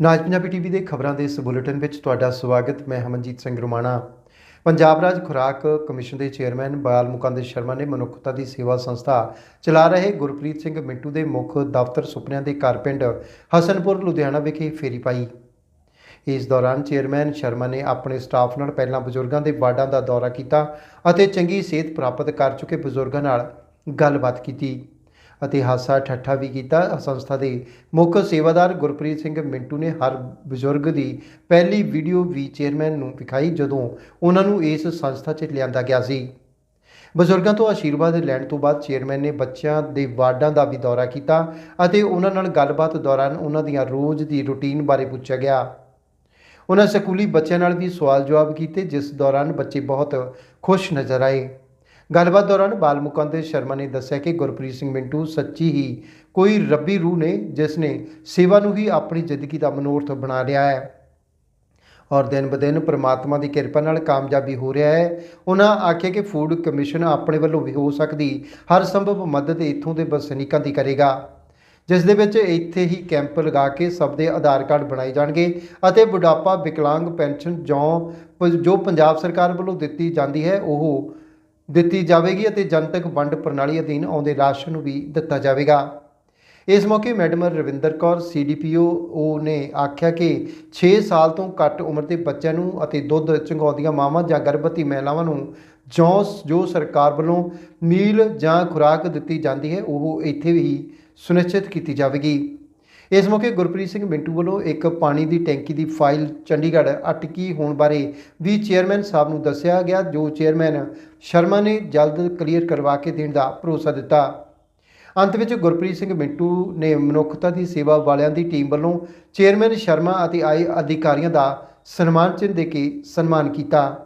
ਨਾਜ Punjabi TV ਦੇ ਖਬਰਾਂ ਦੇ ਇਸ ਬੁਲੇਟਿਨ ਵਿੱਚ ਤੁਹਾਡਾ ਸਵਾਗਤ। ਮੈਂ ਹਮਨਜੀਤ ਸਿੰਘ ਰੁਮਾਣਾ। ਪੰਜਾਬ ਰਾਜ ਖੁਰਾਕ ਕਮਿਸ਼ਨ ਦੇ ਚੇਅਰਮੈਨ ਬਾਲ ਮੁਕੰਦ ਸ਼ਰਮਾ ਨੇ ਮਨੁੱਖਤਾ ਦੀ ਸੇਵਾ ਸੰਸਥਾ ਚਲਾ ਰਹੇ ਗੁਰਪ੍ਰੀਤ ਸਿੰਘ ਮਿੰਟੂ ਦੇ ਮੁੱਖ ਦਫ਼ਤਰ ਸੁਪਨਿਆਂ ਦੇ ਘਰ ਪਿੰਡ ਹਸਨਪੁਰ, ਲੁਧਿਆਣਾ ਵਿਖੇ ਫੇਰੀ ਪਾਈ। ਇਸ ਦੌਰਾਨ ਚੇਅਰਮੈਨ ਸ਼ਰਮਾ ਨੇ ਆਪਣੇ ਸਟਾਫ ਨਾਲ ਪਹਿਲਾਂ ਬਜ਼ੁਰਗਾਂ ਦੇ ਵਾਰਡਾਂ ਦਾ ਦੌਰਾ ਕੀਤਾ ਅਤੇ ਚੰਗੀ ਸਿਹਤ ਪ੍ਰਾਪਤ ਕਰ ਚੁੱਕੇ ਬਜ਼ੁਰਗਾਂ ਨਾਲ ਗੱਲਬਾਤ ਕੀਤੀ। ਅਤੇ ਹਾਸਾ ਠੱਠਾ ਵੀ ਕੀਤਾ। ਸੰਸਥਾ ਦੇ ਮੁੱਖ ਸੇਵਾਦਾਰ ਗੁਰਪ੍ਰੀਤ ਸਿੰਘ ਮਿੰਟੂ ਨੇ ਹਰ ਬਜ਼ੁਰਗ ਦੀ ਪਹਿਲੀ ਵੀਡੀਓ ਵੀ ਚੇਅਰਮੈਨ ਨੂੰ ਵਿਖਾਈ, ਜਦੋਂ ਉਹਨਾਂ ਨੂੰ ਇਸ ਸੰਸਥਾ 'ਚ ਲਿਆਂਦਾ ਗਿਆ ਸੀ। ਬਜ਼ੁਰਗਾਂ ਤੋਂ ਆਸ਼ੀਰਵਾਦ ਲੈਣ ਤੋਂ ਬਾਅਦ ਚੇਅਰਮੈਨ ਨੇ ਬੱਚਿਆਂ ਦੇ ਵਾਰਡਾਂ ਦਾ ਵੀ ਦੌਰਾ ਕੀਤਾ ਅਤੇ ਉਹਨਾਂ ਨਾਲ ਗੱਲਬਾਤ ਦੌਰਾਨ ਉਹਨਾਂ ਦੀਆਂ ਰੋਜ਼ ਦੀ ਰੁਟੀਨ ਬਾਰੇ ਪੁੱਛਿਆ ਗਿਆ। ਉਹਨਾਂ ਸਕੂਲੀ ਬੱਚਿਆਂ ਨਾਲ ਵੀ ਸਵਾਲ ਜਵਾਬ ਕੀਤੇ, ਜਿਸ ਦੌਰਾਨ ਬੱਚੇ ਬਹੁਤ ਖੁਸ਼ ਨਜ਼ਰ ਆਏ। ਗੱਲਬਾਤ ਦੌਰਾਨ ਬਾਲ ਮੁਕੰਦ ਸ਼ਰਮਾ ਨੇ ਦੱਸਿਆ ਕਿ ਗੁਰਪ੍ਰੀਤ ਸਿੰਘ ਮਿੰਟੂ ਸੱਚੀ ਹੀ ਕੋਈ ਰੱਬੀ ਰੂਹ ਨੇ, ਜਿਸ ਨੇ ਸੇਵਾ ਨੂੰ ਹੀ ਆਪਣੀ ਜ਼ਿੰਦਗੀ ਦਾ ਮਨੋਰਥ ਬਣਾ ਲਿਆ ਹੈ। ਔਰ ਦਿਨ ਬਦਿਨ ਪ੍ਰਮਾਤਮਾ ਦੀ ਕਿਰਪਾ ਨਾਲ ਕਾਮਯਾਬੀ ਹੋ ਰਿਹਾ ਹੈ। ਉਹਨਾਂ ਆਖਿਆ ਕਿ ਫੂਡ ਕਮਿਸ਼ਨ ਆਪਣੇ ਵੱਲੋਂ ਵੀ ਹੋ ਸਕਦੀ, ਹਰ ਸੰਭਵ ਮਦਦ ਇੱਥੋਂ ਦੇ ਵਸਨੀਕਾਂ ਦੀ ਕਰੇਗਾ। ਜਿਸ ਦੇ ਵਿੱਚ ਇੱਥੇ ਹੀ ਕੈਂਪ ਲਗਾ ਕੇ ਸਭ ਦੇ ਆਧਾਰ ਕਾਰਡ ਬਣਾਏ ਜਾਣਗੇ ਅਤੇ ਬੁਢਾਪਾ, ਵਿਕਲਾਂਗ ਪੈਨਸ਼ਨ ਜੋ ਜੋ ਪੰਜਾਬ ਸਰਕਾਰ ਵੱਲੋਂ ਦਿੱਤੀ ਜਾਂਦੀ ਹੈ, ਉਹ ਦਿੱਤੀ ਜਾਵੇਗੀ ਅਤੇ ਜਨਤਕ ਵੰਡ ਪ੍ਰਣਾਲੀ ਅਧੀਨ ਆਉਂਦੇ ਰਾਸ਼ਨ ਨੂੰ ਵੀ ਦਿੱਤਾ ਜਾਵੇਗਾ। ਇਸ ਮੌਕੇ ਮੈਡਮ ਰਵਿੰਦਰ ਕੌਰ ਸੀਡੀਪੀਓ ਉਹ ਨੇ ਆਖਿਆ ਕਿ 6 ਸਾਲ ਤੋਂ ਘੱਟ ਉਮਰ ਦੇ ਬੱਚਿਆਂ ਨੂੰ ਅਤੇ ਦੁੱਧ ਚੰਗਾਉਂਦੀਆਂ ਮਾਵਾਂ ਜਾਂ ਗਰਭਵਤੀ ਮਹਿਲਾਵਾਂ ਨੂੰ ਜੋ ਜੋ ਸਰਕਾਰ ਵੱਲੋਂ ਮੀਲ ਜਾਂ ਖੁਰਾਕ ਦਿੱਤੀ ਜਾਂਦੀ ਹੈ, ਉਹ ਇੱਥੇ ਵੀ ਸੁਨਿਸ਼ਚਿਤ ਕੀਤੀ ਜਾਵੇਗੀ। ਇਸ ਮੌਕੇ ਗੁਰਪ੍ਰੀਤ ਸਿੰਘ ਮਿੰਟੂ ਵੱਲੋਂ ਇੱਕ ਪਾਣੀ ਦੀ ਟੈਂਕੀ ਦੀ ਫਾਈਲ ਚੰਡੀਗੜ੍ਹ ਅਟਕੀ ਹੋਣ ਬਾਰੇ ਵੀ ਚੇਅਰਮੈਨ ਸਾਹਿਬ ਨੂੰ ਦੱਸਿਆ ਗਿਆ, ਜੋ ਚੇਅਰਮੈਨ ਸ਼ਰਮਾ ਨੇ ਜਲਦ ਕਲੀਅਰ ਕਰਵਾ ਕੇ ਦੇਣ ਦਾ ਭਰੋਸਾ ਦਿੱਤਾ। ਅੰਤ ਵਿੱਚ ਗੁਰਪ੍ਰੀਤ ਸਿੰਘ ਮਿੰਟੂ ਨੇ ਮਨੁੱਖਤਾ ਦੀ ਸੇਵਾ ਵਾਲਿਆਂ ਦੀ ਟੀਮ ਵੱਲੋਂ ਚੇਅਰਮੈਨ ਸ਼ਰਮਾ ਅਤੇ ਆਏ ਅਧਿਕਾਰੀਆਂ ਦਾ ਸਨਮਾਨ ਚਿੰਨ੍ਹ ਦੇ ਕੇ ਸਨਮਾਨ ਕੀਤਾ।